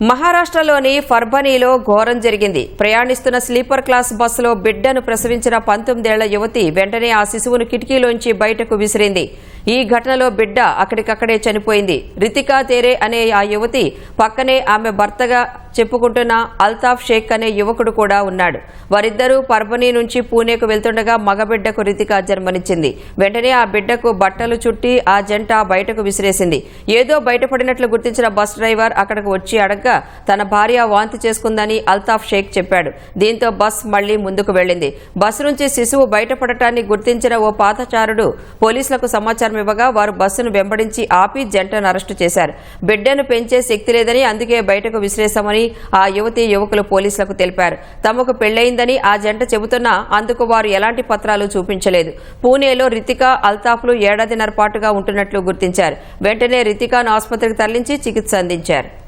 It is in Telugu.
మహారాష్ట్రలోని ఫర్బనీలో ఘోరం జరిగింది. ప్రయాణిస్తున్న స్లీపర్ క్లాస్ బస్సులో బిడ్డను ప్రసవించిన పంతొమ్మిదేళ్ళ యువతి వెంటనే ఆ శిశువును కిటికీలోంచి బయటకు విసిరింది. ఈ ఘటనలో బిడ్డ అక్కడికక్కడే చనిపోయింది. రితికా తేరే అనే ఆ యువతి పక్కనే ఆమె భర్తగా చెప్పుకుంటున్న అల్తాఫ్ షేక్ అనే యువకుడు కూడా ఉన్నాడు. వారిద్దరూ పర్బనీ నుంచి పూణేకు వెళ్తుండగా మగబిడ్డకు రితికా జన్మనిచ్చింది. వెంటనే ఆ బిడ్డకు బట్టలు చుట్టి ఆ జంట బయటకు విసిరేసింది. ఏదో బయటపడినట్లు గుర్తించిన బస్ డ్రైవర్ అక్కడికి వచ్చి అడగ్గా తన భార్య వాంతి చేసుకుందని అల్తాఫ్ షేక్ చెప్పాడు. దీంతో బస్ మళ్ళీ ముందుకు వెళ్ళింది బస్సు నుంచి శిశువు బయటపడటాన్ని గుర్తించిన ఓ పాతచారుడు పోలీసులకు సమాచారం ఇవ్వగా వారు బస్సును వెంబడించి ఆపి జంటను అరెస్టు చేశారు. బిడ్డను పెంచే శక్తి లేదని అందుకే బయటకు విసిరేశామని ఆ యువతి యువకులు పోలీసులకు తెలిపారు. తమకు పెళ్ళయిందని ఆ జంట చెబుతున్నా అందుకు వారు ఎలాంటి పత్రాలు చూపించలేదు. పూణేలో రితికా అల్తాఫ్లు ఏడాదిన్నర పాటుగా ఉంటున్నట్లు గుర్తించారు. వెంటనే రితికాను ఆసుపత్రికి తరలించి చికిత్స అందించారు.